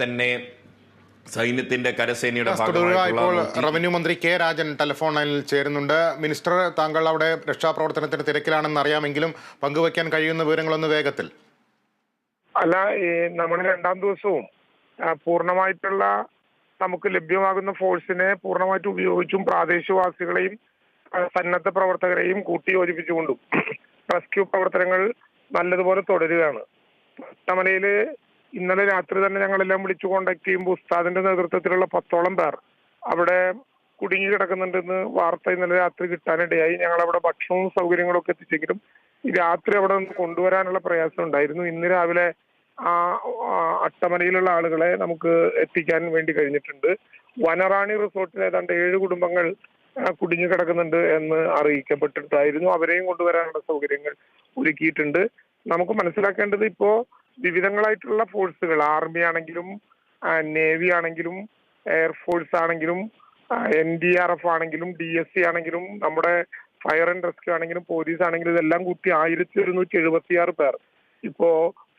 തന്നെ സൈന്യത്തിന്റെ കരസേനയുടെ ഇപ്പോൾ റവന്യൂ മന്ത്രി കെ രാജൻ ടെലിഫോൺ ലൈനിൽ ചേരുന്നുണ്ട്. മിനിസ്റ്റർ താങ്കൾ അവിടെ രക്ഷാപ്രവർത്തനത്തിന് തിരക്കിലാണെന്ന് അറിയാമെങ്കിലും പങ്കുവയ്ക്കാൻ കഴിയുന്ന വിവരങ്ങളൊന്ന് വേഗത്തിൽ. അല്ല ഈ നമ്മൾ രണ്ടാം ദിവസവും പൂർണമായിട്ടുള്ള നമുക്ക് ലഭ്യമാകുന്ന ഫോഴ്സിനെ പൂർണമായിട്ട് ഉപയോഗിച്ചും പ്രാദേശികവാസികളെയും സന്നദ്ധ പ്രവർത്തകരെയും കൂട്ടി യോജിപ്പിച്ചുകൊണ്ടും റെസ്ക്യൂ പ്രവർത്തനങ്ങൾ നല്ലതുപോലെ തുടരുകയാണ്. അട്ടമലയിൽ ഇന്നലെ രാത്രി തന്നെ ഞങ്ങളെല്ലാം വിളിച്ചു കോണ്ടാക്ട് ചെയ്യുമ്പോൾ ഉസ്താദിന്റെ നേതൃത്വത്തിലുള്ള പത്തോളം പേർ അവിടെ കുടുങ്ങി കിടക്കുന്നുണ്ടെന്ന് വാർത്ത ഇന്നലെ രാത്രി കിട്ടാനിടയായി. ഞങ്ങൾ അവിടെ ഭക്ഷണവും സൗകര്യങ്ങളും ഒക്കെ എത്തിച്ചെങ്കിലും രാത്രി അവിടെ നിന്ന് കൊണ്ടുവരാനുള്ള പ്രയാസം ഉണ്ടായിരുന്നു. ഇന്ന് രാവിലെ ആ അട്ടമനയിലുള്ള ആളുകളെ നമുക്ക് എത്തിക്കാൻ വേണ്ടി കഴിഞ്ഞിട്ടുണ്ട്. വനറാണി റിസോർട്ടിൽ ഏതാണ്ട് ഏഴ് കുടുംബങ്ങൾ കുടുങ്ങി കിടക്കുന്നുണ്ട് എന്ന് അറിയിക്കപ്പെട്ടിട്ടായിരുന്നു അവരെയും കൊണ്ടുവരാനുള്ള സൗകര്യങ്ങൾ ഒരുക്കിയിട്ടുണ്ട്. നമുക്ക് മനസ്സിലാക്കേണ്ടത് ഇപ്പോ വിവിധങ്ങളായിട്ടുള്ള ഫോഴ്സുകൾ ആർമി ആണെങ്കിലും നേവി ആണെങ്കിലും എയർഫോഴ്സ് ആണെങ്കിലും എൻ ഡി ആർ എഫ് ആണെങ്കിലും ഡി എസ് സി ആണെങ്കിലും നമ്മുടെ ഫയർ ആൻഡ് റെസ്ക്യൂ ആണെങ്കിലും പോലീസ് ആണെങ്കിലും ഇതെല്ലാം കൂട്ടി ആയിരത്തി ഒരുന്നൂറ്റി എഴുപത്തിയാറ് പേർ. ഇപ്പോ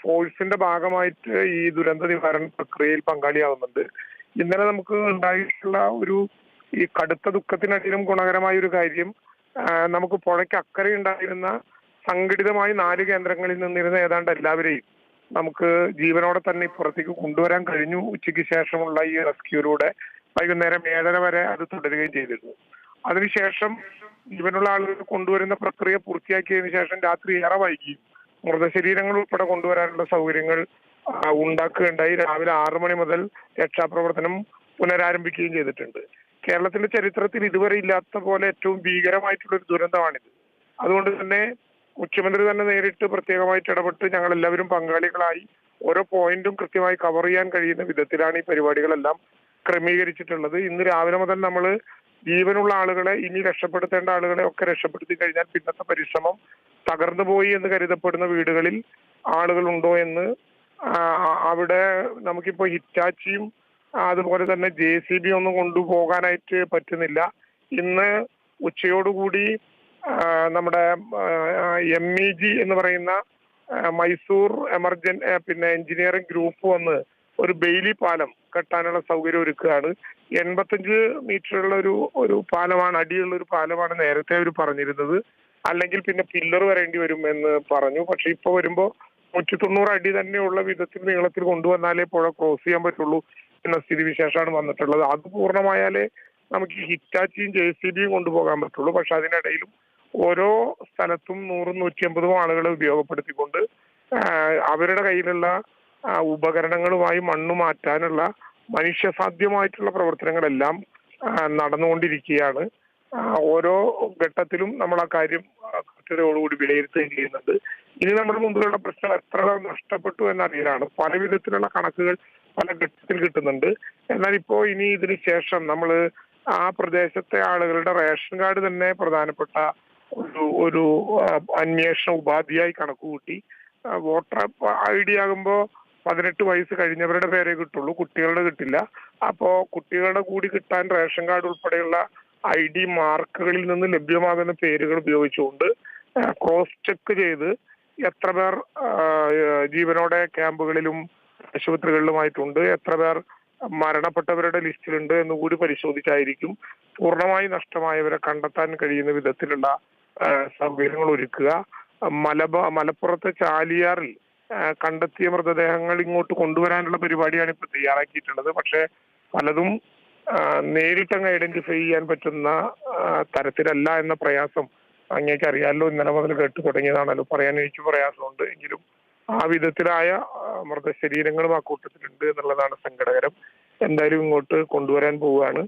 ഫോഴ്സിന്റെ ഭാഗമായിട്ട് ഈ ദുരന്ത നിവാരണ പ്രക്രിയയിൽ പങ്കാളിയാവുന്നുണ്ട്. ഇന്നലെ നമുക്ക് ഉണ്ടായിട്ടുള്ള ഒരു ഈ കടുത്ത ദുഃഖത്തിനടിയിലും ഗുണകരമായ ഒരു കാര്യം നമുക്ക് പുഴയ്ക്ക് അക്കരെ ഉണ്ടായിരുന്ന സംഘടിതമായി നാല് കേന്ദ്രങ്ങളിൽ നിന്നിരുന്ന ഏതാണ്ട് എല്ലാവരെയും നമുക്ക് ജീവനോടെ തന്നെ പുറത്തേക്ക് കൊണ്ടുവരാൻ കഴിഞ്ഞു. ഉച്ചയ്ക്ക് ശേഷമുള്ള ഈ റെസ്ക്യൂലൂടെ വൈകുന്നേരം ഏഴര വരെ അത് തുടരുകയും ചെയ്തിരുന്നു. അതിനുശേഷം ജീവനുള്ള ആളുകൾ കൊണ്ടുവരുന്ന പ്രക്രിയ പൂർത്തിയാക്കിയതിനു ശേഷം രാത്രി ഏറെ വൈകി. മൃതശരീരങ്ങൾ ഉൾപ്പെടെ കൊണ്ടുവരാനുള്ള സൗകര്യങ്ങൾ ഉണ്ടാക്കുകയുണ്ടായി. രാവിലെ ആറു മണി മുതൽ രക്ഷാപ്രവർത്തനം പുനരാരംഭിക്കുകയും ചെയ്തിട്ടുണ്ട്. കേരളത്തിന്റെ ചരിത്രത്തിൽ ഇതുവരെ ഇല്ലാത്ത പോലെ ഏറ്റവും ഭീകരമായിട്ടുള്ള ഒരു ദുരന്തമാണിത്. അതുകൊണ്ട് തന്നെ മുഖ്യമന്ത്രി തന്നെ നേരിട്ട് പ്രത്യേകമായിട്ട് ഇടപെട്ട് ഞങ്ങൾ എല്ലാവരും പങ്കാളികളായി ഓരോ പോയിന്റും കൃത്യമായി കവർ ചെയ്യാൻ കഴിയുന്ന വിധത്തിലാണ് ഈ പരിപാടികളെല്ലാം ക്രമീകരിച്ചിട്ടുള്ളത്. ഇന്ന് രാവിലെ മുതൽ നമ്മൾ ജീവനുള്ള ആളുകളെ ഇനി രക്ഷപ്പെടുത്തേണ്ട ആളുകളെ ഒക്കെ രക്ഷപ്പെടുത്തി കഴിഞ്ഞാൽ പിന്നത്തെ പരിശ്രമം തകർന്നു പോയി എന്ന് കരുതപ്പെടുന്ന വീടുകളിൽ ആളുകൾ ഉണ്ടോ എന്ന് അവിടെ നമുക്കിപ്പോ ഹിറ്റാച്ചിയും അതുപോലെ തന്നെ ജെ സി ബി ഒന്നും കൊണ്ടുപോകാനായിട്ട് പറ്റുന്നില്ല. ഇന്ന് ഉച്ചയോടുകൂടി നമ്മുടെ എം ഇ ജി എന്ന് പറയുന്ന മൈസൂർ എമർജൻ പിന്നെ എഞ്ചിനീയറിംഗ് ഗ്രൂപ്പ് വന്ന് ഒരു ബെയിലി പാലം കെട്ടാനുള്ള സൗകര്യം ഒരുക്കുകയാണ്. എൺപത്തഞ്ച് മീറ്ററുള്ള ഒരു ഒരു പാലമാണ് അടിയുള്ള ഒരു പാലമാണ് നേരത്തെ അവർ പറഞ്ഞിരുന്നത്. അല്ലെങ്കിൽ പിന്നെ പില്ലർ വരേണ്ടി വരും എന്ന് പറഞ്ഞു. പക്ഷെ ഇപ്പൊ വരുമ്പോ നൂറ്റി തൊണ്ണൂറ് അടി തന്നെയുള്ള വിധത്തിൽ നീളത്തിൽ കൊണ്ടുവന്നാലേ പുഴ ക്രോസ് ചെയ്യാൻ പറ്റുള്ളൂ എന്ന സ്ഥിതിവിശേഷമാണ് വന്നിട്ടുള്ളത്. അത് പൂർണമായാലേ നമുക്ക് ഹിറ്റാച്ചിയും ജെ സി ബിയും കൊണ്ടുപോകാൻ പറ്റുള്ളൂ. പക്ഷെ അതിനിടയിലും ഓരോ സ്ഥലത്തും നൂറും നൂറ്റി അമ്പതും ആളുകളെ ഉപയോഗപ്പെടുത്തിക്കൊണ്ട് അവരുടെ കയ്യിലുള്ള ഉപകരണങ്ങളുമായി മണ്ണ് മാറ്റാനുള്ള മനുഷ്യസാധ്യമായിട്ടുള്ള പ്രവർത്തനങ്ങളെല്ലാം നടന്നുകൊണ്ടിരിക്കുകയാണ്. ഓരോ ഘട്ടത്തിലും നമ്മൾ ആ കാര്യം കൃത്യതയോടുകൂടി വിലയിരുത്തുകയും ചെയ്യുന്നുണ്ട്. ഇനി നമ്മുടെ മുമ്പിലുള്ള പ്രശ്നം എത്ര നഷ്ടപ്പെട്ടു എന്നറിയലാണ്. പല വിധത്തിലുള്ള കണക്കുകൾ പല ഘട്ടത്തിൽ കിട്ടുന്നുണ്ട്. എന്നാൽ ഇപ്പോ ഇനി ഇതിന് ശേഷം നമ്മൾ ആ പ്രദേശത്തെ ആളുകളുടെ റേഷൻ കാർഡ് തന്നെ പ്രധാനപ്പെട്ട ഒരു ഒരു അന്വേഷണ ഉപാധിയായി കണക്കുകൂട്ടി വോട്ടർ ഐ ഡി ആകുമ്പോൾ പതിനെട്ട് വയസ്സ് കഴിഞ്ഞവരുടെ പേരെ കിട്ടുള്ളൂ കുട്ടികളുടെ കിട്ടില്ല. അപ്പോ കുട്ടികളുടെ കൂടി കിട്ടാൻ റേഷൻ കാർഡ് ഉൾപ്പെടെയുള്ള ഐ ഡി മാർക്കുകളിൽ നിന്ന് ലഭ്യമാകുന്ന പേരുകൾ ഉപയോഗിച്ചുകൊണ്ട് ക്രോസ് ചെക്ക് ചെയ്ത് എത്ര പേർ ജീവനോടെ ക്യാമ്പുകളിലും ആശുപത്രികളിലുമായിട്ടുണ്ട് എത്ര പേർ മരണപ്പെട്ടവരുടെ ലിസ്റ്റിലുണ്ട് എന്ന് കൂടി പരിശോധിച്ചായിരിക്കും പൂർണമായി നഷ്ടമായവരെ കണ്ടെത്താൻ കഴിയുന്ന വിധത്തിലുള്ള സൗകര്യങ്ങൾ ഒരുക്കുക. മലബ മലപ്പുറത്തെ ചാലിയാറിൽ കണ്ടെത്തിയ മൃതദേഹങ്ങൾ ഇങ്ങോട്ട് കൊണ്ടുവരാനുള്ള പരിപാടിയാണ് ഇപ്പൊ തയ്യാറാക്കിയിട്ടുള്ളത്. പക്ഷെ പലതും നേരിട്ടങ്ങ് ഐഡന്റിഫൈ ചെയ്യാൻ പറ്റുന്ന തരത്തിലല്ല എന്ന പ്രയാസം അങ്ങേക്ക് അറിയാമല്ലോ ഇന്നലെ മുതൽ കേട്ടു തുടങ്ങിയതാണല്ലോ. പറയാൻ എനിക്ക് പ്രയാസമുണ്ട്. എങ്കിലും ആ വിധത്തിലായ മൃതശരീരങ്ങളും ആ കൂട്ടത്തിലുണ്ട് എന്നുള്ളതാണ് സങ്കടകരം. എന്തായാലും ഇങ്ങോട്ട് കൊണ്ടുവരാൻ പോവുകയാണ്.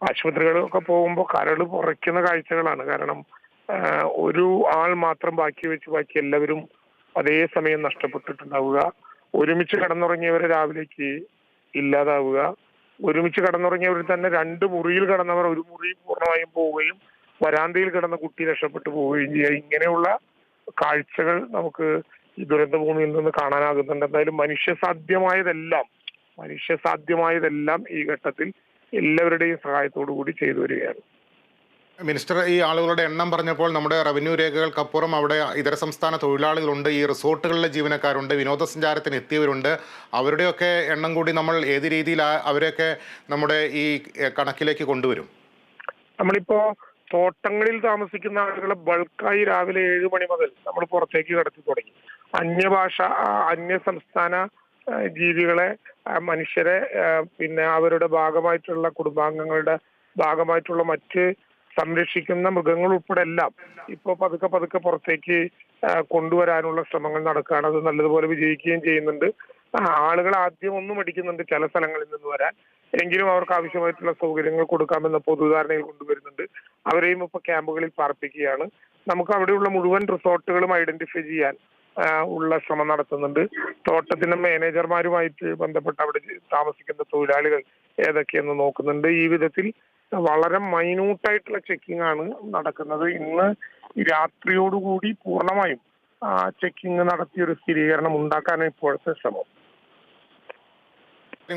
ആശുപത്രികളൊക്കെ പോകുമ്പോൾ കരൾ കുറയ്ക്കുന്ന കാഴ്ചകളാണ്. കാരണം ഒരു ആൾ മാത്രം ബാക്കി വെച്ച് ബാക്കി എല്ലാവരും അതേ സമയം നഷ്ടപ്പെട്ടിട്ടുണ്ടാവുക. ഒരുമിച്ച് കടന്നുറങ്ങിയവരെ രാവിലേക്ക് ഇല്ലാതാവുക. ഒരുമിച്ച് കടന്നുറങ്ങിയവർ തന്നെ രണ്ട് മുറിയിൽ കടന്നവർ ഒരു മുറി പൂർണമായും പോവുകയും വരാന്തയിൽ കിടന്ന കുട്ടി രക്ഷപ്പെട്ടു പോവുകയും ചെയ്യുക. ഇങ്ങനെയുള്ള കാഴ്ചകൾ നമുക്ക് ഈ ദുരന്ത ഭൂമിയിൽ നിന്ന് കാണാനാകുന്നുണ്ട്. എന്തായാലും മനുഷ്യസാധ്യമായതെല്ലാം മനുഷ്യസാധ്യമായതെല്ലാം ഈ ഘട്ടത്തിൽ എല്ലാവരുടെയും സഹായത്തോടു കൂടി ചെയ്തു വരികയാണ്. മിനിസ്റ്റർ ഈ ആളുകളുടെ എണ്ണം പറഞ്ഞപ്പോൾ നമ്മുടെ റവന്യൂ രേഖകൾക്കപ്പുറം അവിടെ ഇതര സംസ്ഥാന തൊഴിലാളികളുണ്ട് ഈ റിസോർട്ടുകളിലെ ജീവനക്കാരുണ്ട് വിനോദസഞ്ചാരത്തിന് എത്തിയവരുണ്ട്. അവരുടെയൊക്കെ എണ്ണം കൂടി നമ്മൾ ഏത് രീതിയിൽ അവരെയൊക്കെ നമ്മുടെ ഈ കണക്കിലേക്ക് കൊണ്ടുവരും? നമ്മളിപ്പോ തോട്ടങ്ങളിൽ താമസിക്കുന്ന ആളുകളെ ബൾക്കായി രാവിലെ ഏഴ് മണി മുതൽ നമ്മൾ പുറത്തേക്ക് കടത്തി തുടങ്ങി. അന്യഭാഷ അന്യ സംസ്ഥാന ജീവികളെ മനുഷ്യരെ പിന്നെ അവരുടെ ഭാഗമായിട്ടുള്ള കുടുംബാംഗങ്ങളുടെ ഭാഗമായിട്ടുള്ള മറ്റ് സംരക്ഷിക്കുന്ന മൃഗങ്ങൾ ഉൾപ്പെടെ എല്ലാം ഇപ്പൊ പതുക്കെ പതുക്കെ പുറത്തേക്ക് കൊണ്ടുവരാനുള്ള ശ്രമങ്ങൾ നടക്കുകയാണ്. അത് നല്ലതുപോലെ വിജയിക്കുകയും ചെയ്യുന്നുണ്ട്. ആളുകൾ ആദ്യം ഒന്നും അടിക്കുന്നുണ്ട് ചില സ്ഥലങ്ങളിൽ നിന്ന് വരാൻ. എങ്കിലും അവർക്ക് ആവശ്യമായിട്ടുള്ള സൗകര്യങ്ങൾ കൊടുക്കാമെന്ന പൊതുധാരണയിൽ കൊണ്ടുവരുന്നുണ്ട്. അവരെയും ഇപ്പൊ ക്യാമ്പുകളിൽ പാർപ്പിക്കുകയാണ്. നമുക്ക് അവിടെയുള്ള മുഴുവൻ റിസോർട്ടുകളും ഐഡന്റിഫൈ ചെയ്യാൻ ഉള്ള ശ്രമം നടത്തുന്നുണ്ട്. തോട്ടത്തിന്റെ മാനേജർമാരുമായിട്ട് ബന്ധപ്പെട്ട് അവിടെ താമസിക്കുന്ന തൊഴിലാളികൾ ഏതൊക്കെയെന്ന് നോക്കുന്നുണ്ട്. ഈ വിധത്തിൽ വളരെ മൈന്യൂട്ടായിട്ടുള്ള ചെക്കിംഗ് ആണ് നടക്കുന്നത്. ഇന്ന് രാത്രിയോടുകൂടി പൂർണമായും ചെക്കിംഗ് നടത്തിയ ഒരു സ്ഥിരീകരണം ഉണ്ടാക്കാനാണ് ഇപ്പോഴത്തെ ശ്രമം.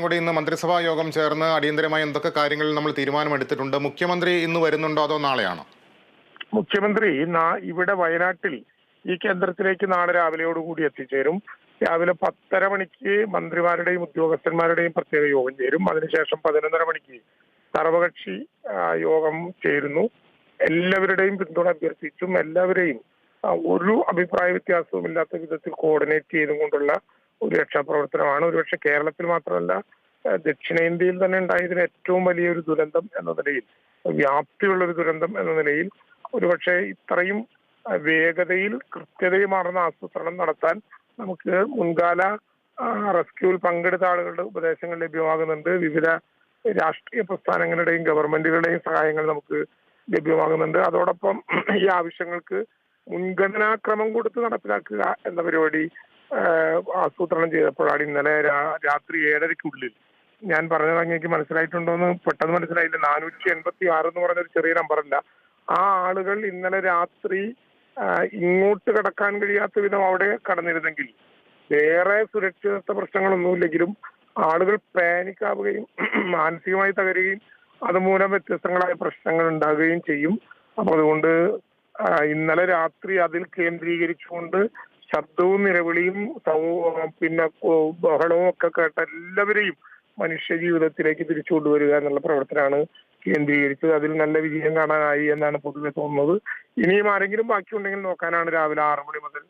കൂടി ഇന്ന് മന്ത്രിസഭാ യോഗം ചേർന്ന് അടിയന്തരമായി എന്തൊക്കെ കാര്യങ്ങളിൽ നമ്മൾ തീരുമാനമെടുത്തിട്ടുണ്ട്? മുഖ്യമന്ത്രി ഇന്ന് വരുന്നുണ്ടോ അതോ നാളെയാണോ? മുഖ്യമന്ത്രി ഇവിടെ വയനാട്ടിൽ ഈ കേന്ദ്രത്തിലേക്ക് നാളെ രാവിലെയോടുകൂടി എത്തിച്ചേരും. രാവിലെ പത്തര മണിക്ക് മന്ത്രിമാരുടെയും ഉദ്യോഗസ്ഥന്മാരുടെയും പ്രത്യേക യോഗം ചേരും. അതിനുശേഷം പതിനൊന്നര മണിക്ക് സർവകക്ഷി യോഗം ചേരുന്നു. എല്ലാവരുടെയും പിന്തുണ അഭ്യർത്ഥിച്ചും എല്ലാവരെയും ഒരു അഭിപ്രായ വ്യത്യാസവും ഇല്ലാത്ത വിധത്തിൽ കോർഡിനേറ്റ് ചെയ്തും കൊണ്ടുള്ള ഒരു രക്ഷാപ്രവർത്തനമാണ്. ഒരുപക്ഷെ കേരളത്തിൽ മാത്രമല്ല ദക്ഷിണേന്ത്യയിൽ തന്നെ ഉണ്ടായതിന് ഏറ്റവും വലിയൊരു ദുരന്തം എന്ന നിലയിൽ വ്യാപ്തിയുള്ള ഒരു ദുരന്തം എന്ന നിലയിൽ ഒരുപക്ഷെ ഇത്രയും വേഗതയിൽ കൃത്യതയുമാർന്ന ആസൂത്രണം നടത്താൻ നമുക്ക് മുൻകാല റെസ്ക്യൂവിൽ പങ്കെടുത്ത ആളുകളുടെ ഉപദേശങ്ങൾ ലഭ്യമാകുന്നുണ്ട്. വിവിധ രാഷ്ട്രീയ പ്രസ്ഥാനങ്ങളുടെയും ഗവൺമെന്റുകളുടെയും സഹായങ്ങൾ നമുക്ക് ലഭ്യമാകുന്നുണ്ട്. അതോടൊപ്പം ഈ ആവശ്യങ്ങൾക്ക് മുൻഗണനാക്രമം കൊടുത്ത് നടപ്പിലാക്കുക എന്ന പരിപാടി ആസൂത്രണം ചെയ്തപ്പോഴാണ് ഇന്നലെ രാത്രി ഏഴരയ്ക്കുള്ളിൽ ഞാൻ പറഞ്ഞത് അങ്ങേക്ക് മനസ്സിലായിട്ടുണ്ടോ എന്ന് പെട്ടെന്ന് മനസ്സിലായില്ല. നാനൂറ്റി എൺപത്തി ആറ് എന്ന് പറഞ്ഞൊരു ചെറിയ നമ്പറല്ല. ആ ആളുകൾ ഇന്നലെ രാത്രി ഇങ്ങോട്ട് കടക്കാൻ കഴിയാത്ത വിധം അവിടെ കടന്നിരുന്നെങ്കിൽ വേറെ സുരക്ഷിതത്വ പ്രശ്നങ്ങളൊന്നുമില്ലെങ്കിലും ആളുകൾ പാനിക് ആവുകയും മാനസികമായി തകരുകയും അതുമൂലം വ്യത്യസ്തങ്ങളായ പ്രശ്നങ്ങൾ ഉണ്ടാകുകയും ചെയ്യും. അപ്പൊ അതുകൊണ്ട് ഇന്നലെ രാത്രി അതിൽ കേന്ദ്രീകരിച്ചുകൊണ്ട് ശബ്ദവും നിലവിളിയും പിന്നെ ബഹളവും ഒക്കെ കേട്ട എല്ലാവരെയും മനുഷ്യ ജീവിതത്തിലേക്ക് തിരിച്ചു കൊണ്ടുവരിക എന്നുള്ള പ്രവർത്തനമാണ് കേന്ദ്രീകരിച്ചത്. അതിൽ നല്ല വിജയം കാണാനായി എന്നാണ് പൊതുവെ തോന്നുന്നത്. ഇനിയും ആരെങ്കിലും ബാക്കിയുണ്ടെങ്കിൽ നോക്കാനാണ് രാവിലെ ആറു മണി മുതൽ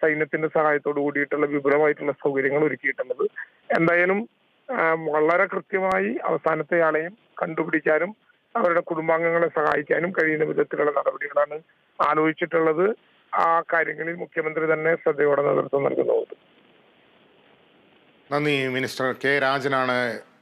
സൈന്യത്തിന്റെ സഹായത്തോട് കൂടിയിട്ടുള്ള വിപുലമായിട്ടുള്ള സൗകര്യങ്ങൾ ഒരുക്കിയിട്ടുള്ളത്. എന്തായാലും വളരെ കൃത്യമായി അവസാനത്തെ ആളെയും കണ്ടുപിടിക്കാനും അവരുടെ കുടുംബാംഗങ്ങളെ സഹായിക്കാനും കഴിയുന്ന വിധത്തിലുള്ള നടപടികളാണ് ആലോചിച്ചിട്ടുള്ളത്. ആ കാര്യങ്ങളിൽ മുഖ്യമന്ത്രി തന്നെ ശ്രദ്ധയോടെ നേതൃത്വം നൽകുന്നത് നന്ദി മിനിസ്റ്റർ കെ രാജനാണ്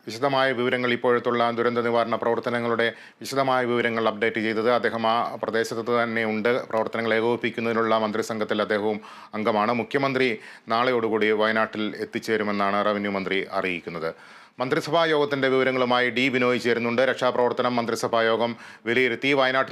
വിശദമായ വിവരങ്ങൾ ഇപ്പോഴത്തുള്ള ദുരന്ത നിവാരണ പ്രവർത്തനങ്ങളുടെ വിശദമായ വിവരങ്ങൾ അപ്ഡേറ്റ് ചെയ്തത് അദ്ദേഹം ആ പ്രദേശത്ത് തന്നെ ഉണ്ട്. പ്രവർത്തനങ്ങൾ ഏകോപിപ്പിക്കുന്നതിനുള്ള മന്ത്രിസംഘത്തിൽ അദ്ദേഹവും അംഗമാണ്. മുഖ്യമന്ത്രി നാളെയോടുകൂടി വയനാട്ടിൽ എത്തിച്ചേരുമെന്നാണ് റവന്യൂ മന്ത്രി അറിയിക്കുന്നത്. മന്ത്രിസഭാ യോഗത്തിന്റെ വിവരങ്ങളുമായി ഡി ബിനോയ് ചേരുന്നുണ്ട്. രക്ഷാപ്രവർത്തനം മന്ത്രിസഭാ യോഗം വിലയിരുത്തി. വയനാട്ടിൽ